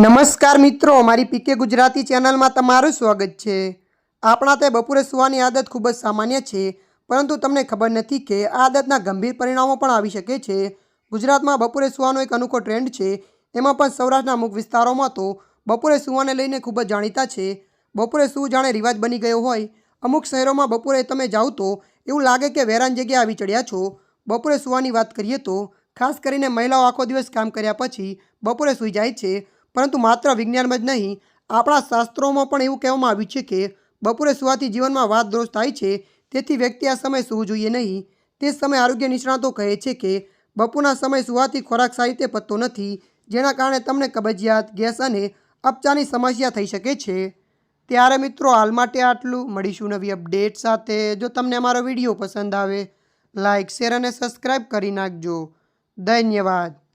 નમસ્કાર મિત્રો મારી પીકે ગુજરાતી ચેનલમાં તમારું સ્વાગત છે. આપણા તે બપોરે સૂવાની આદત ખૂબ જ સામાન્ય છે, પરંતુ તમને ખબર નથી કે આ આદતના ગંભીર પરિણામો પણ આવી શકે છે. ગુજરાતમાં બપોરે સૂવાનો એક અનોખો ટ્રેન્ડ છે, એમાં પણ સૌરાષ્ટ્રના અમુક વિસ્તારોમાં તો બપોરે સૂવાને લઈને ખૂબ જ જાણીતા છે. બપોરે સુવું જાણે રિવાજ બની ગયો હોય. અમુક શહેરોમાં બપોરે તમે જાઓ તો એવું લાગે કે વેરાન જગ્યાએ આવી ચડ્યા છો. બપોરે સૂવાની વાત કરીએ તો, ખાસ કરીને મહિલાઓ આખો દિવસ કામ કર્યા પછી બપોરે સૂઈ જાય છે. પરંતુ માત્ર વિજ્ઞાનમાં જ નહીં, આપણા શાસ્ત્રોમાં પણ એવું કહેવામાં આવ્યું છે કે બપોરે સૂવાથી જીવનમાં વાત દોષ થાય છે, તેથી વ્યક્તિ આ સમય સૂવું જોઈએ નહીં. તે સમયે આરોગ્ય નિષ્ણાતો કહે છે કે બપોરના સમય સૂવાથી ખોરાક સારી રીતે પચતો નથી, જેના કારણે તમને કબજિયાત, ગેસ અને અપચાની સમસ્યા થઈ શકે છે. ત્યારે મિત્રો, હાલ માટે આટલું. મળીશું નવી અપડેટ સાથે. જો તમને અમારો વીડિયો પસંદ આવે લાઇક શેર અને સબસ્ક્રાઈબ કરી નાખજો. ધન્યવાદ.